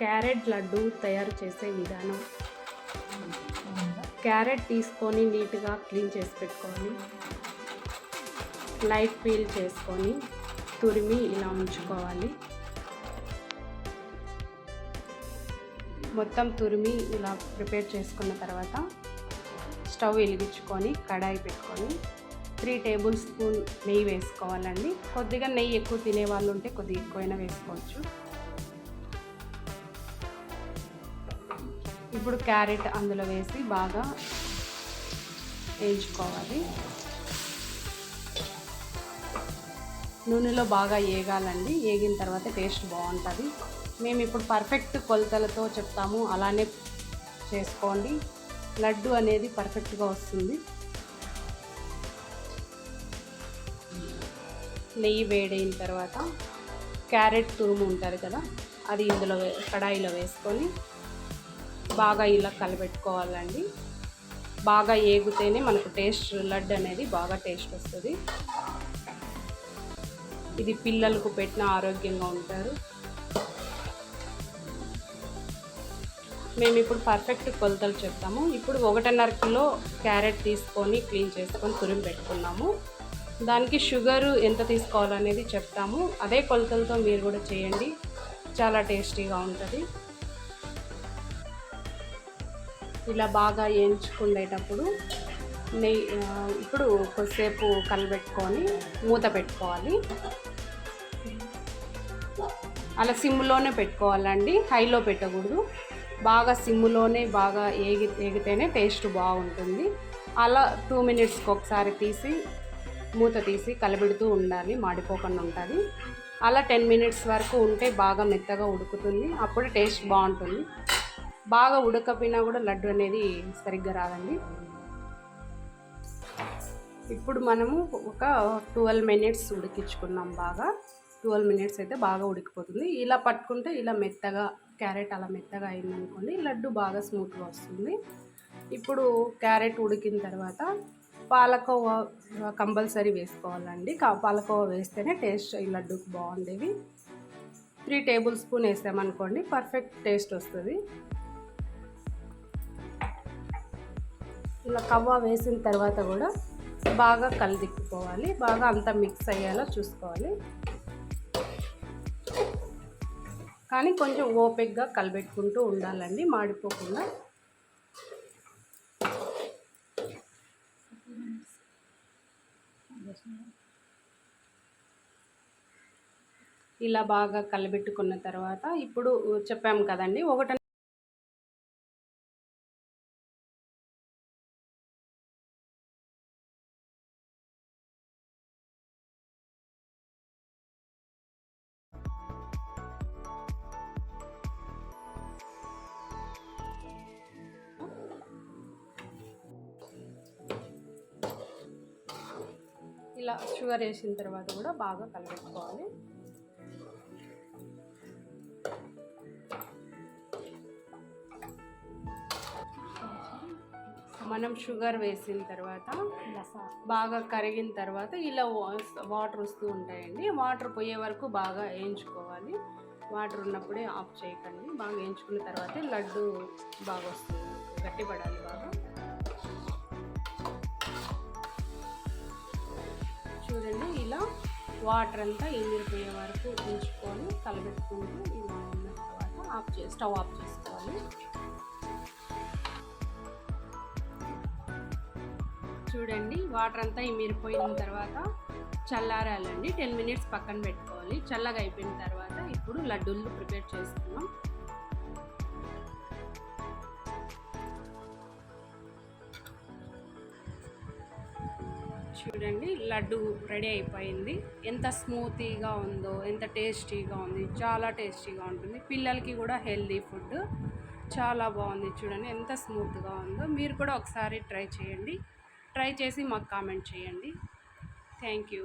Carrot laddu తయారు చేసే విధానం. క్యారెట్ తీసుకొని నీట్గా క్లీన్ చేసి పెట్టుకోవాలి లైట్ పీల్ చేసుకొని తురిమి ఇలా ఉంచుకోవాలి. మొత్తం తురిమి ఇలా ప్రిపేర్ చేసుకున్న తర్వాత స్టవ్ వెలిగించుకొని కడాయి పెట్టుకొని త్రీ టేబుల్ స్పూన్ నెయ్యి వేసుకోవాలండి. కొద్దిగా నెయ్యి ఎక్కువ తినే వాళ్ళు ఉంటే కొద్దిగా ఎక్కువైనా వేసుకోవచ్చు. ఇప్పుడు క్యారెట్ అందులో వేసి బాగా వేయించుకోవాలి. నూనెలో బాగా ఏగాలండి. ఏగిన తర్వాత టేస్ట్ బాగుంటుంది. మేము ఇప్పుడు పర్ఫెక్ట్ కొలతలతో చెప్తాము. అలానే చేసుకోండి. లడ్డు అనేది పర్ఫెక్ట్గా వస్తుంది. నెయ్యి వేడైన తర్వాత క్యారెట్ తురుము ఉంటుంది కదా అది ఇందులో కడాయిలో వేసుకొని బాగా ఇలా కలబెట్టుకోవాలండి. బాగా ఏగితేనే మనకు టేస్ట్ లడ్డు అనేది బాగా టేస్ట్ వస్తుంది. ఇది పిల్లలకు పెట్టిన ఆరోగ్యంగా ఉంటారు. మేము ఇప్పుడు పర్ఫెక్ట్ కొలతలు చెప్తాము. ఇప్పుడు ఒకటిన్నర కిలో క్యారెట్ తీసుకొని క్లీన్ చేసుకొని తురిమి పెట్టుకున్నాము. దానికి షుగర్ ఎంత తీసుకోవాలనేది చెప్తాము. అదే కొలతలతో మీరు కూడా చేయండి. చాలా టేస్టీగా ఉంటుంది. ఇలా బాగా వేయించుకునేటప్పుడు నెయ్యి ఇప్పుడు కొద్దిసేపు కలబెట్టుకొని మూత పెట్టుకోవాలి. అలా సిమ్లోనే పెట్టుకోవాలండి. హైలో పెట్టకూడదు. బాగా సిమ్లోనే బాగా ఏగి ఏగితేనే టేస్ట్ బాగుంటుంది. అలా టూ మినిట్స్కి ఒకసారి తీసి మూత తీసి కలబెడుతూ ఉండాలి. మాడిపోకుండా ఉంటుంది. అలా టెన్ మినిట్స్ వరకు ఉంటే బాగా మెత్తగా ఉడుకుతుంది. అప్పుడు టేస్ట్ బాగుంటుంది. బాగా ఉడకపోయినా కూడా లడ్డు అనేది సరిగ్గా రాదండి. ఇప్పుడు మనము ఒక ట్వెల్వ్ మినిట్స్ ఉడికించుకున్నాం బాగా. ట్వెల్వ్ మినిట్స్ అయితే బాగా ఉడికిపోతుంది. ఇలా పట్టుకుంటే ఇలా మెత్తగా క్యారెట్ అలా మెత్తగా అయిందనుకోండి లడ్డు బాగా స్మూత్గా వస్తుంది. ఇప్పుడు క్యారెట్ ఉడికిన తర్వాత పాలకోవా కంపల్సరీ వేసుకోవాలండి. పాలకోవా వేస్తేనే టేస్ట్ ఈ లడ్డుకు బాగుండేవి. త్రీ టేబుల్ స్పూన్ వేసామనుకోండి పర్ఫెక్ట్ టేస్ట్ వస్తుంది. ఇలా కవ్వ వేసిన తర్వాత కూడా బాగా కలిదిప్పుకోవాలి బాగా అంతా మిక్స్ అయ్యేలా చూసుకోవాలి. కానీ కొంచెం ఓపెక్గా కలబెట్టుకుంటూ ఉండాలండి మాడిపోకుండా. ఇలా బాగా కలబెట్టుకున్న తర్వాత ఇప్పుడు చెప్పాము కదండి ఒకటి ఇలా షుగర్ వేసిన తర్వాత కూడా బాగా కలబెట్టుకోవాలి మనం షుగర్ వేసిన తర్వాత బాగా కరిగిన తర్వాత ఇలా వాటర్ వస్తూ ఉంటాయండి. వాటర్ పోయే వరకు బాగా వేయించుకోవాలి. వాటర్ ఉన్నప్పుడే ఆఫ్ చేయకండి. బాగా వేయించుకున్న తర్వాతే లడ్డు బాగా వస్తుంది. గట్టిపడాలి బాగా. వాటర్ అంతా ఎగిరిపోయే వరకు ఉంచుకొని కలబెట్టుకుంటూ ఇలా ఉన్న తర్వాత ఆఫ్ చే స్టవ్ ఆఫ్ చేసుకోవాలి. చూడండి వాటర్ అంతా ఇమిరిపోయిన తర్వాత చల్లారాలండి. టెన్ మినిట్స్ పక్కన పెట్టుకోవాలి. చల్లగా అయిపోయిన తర్వాత ఇప్పుడు లడ్డూలు ప్రిపేర్ చేసుకున్నాం చూడండి లడ్డు రెడీ అయిపోయింది. ఎంత స్మూతీగా ఉందో ఎంత టేస్టీగా ఉంది చాలా టేస్టీగా ఉంటుంది. పిల్లలకి కూడా హెల్దీ ఫుడ్. చాలా బాగుంది చూడండి ఎంత స్మూత్గా ఉందో. మీరు కూడా ఒకసారి ట్రై చేయండి. ట్రై చేసి మాకు కామెంట్ చేయండి. Thank you.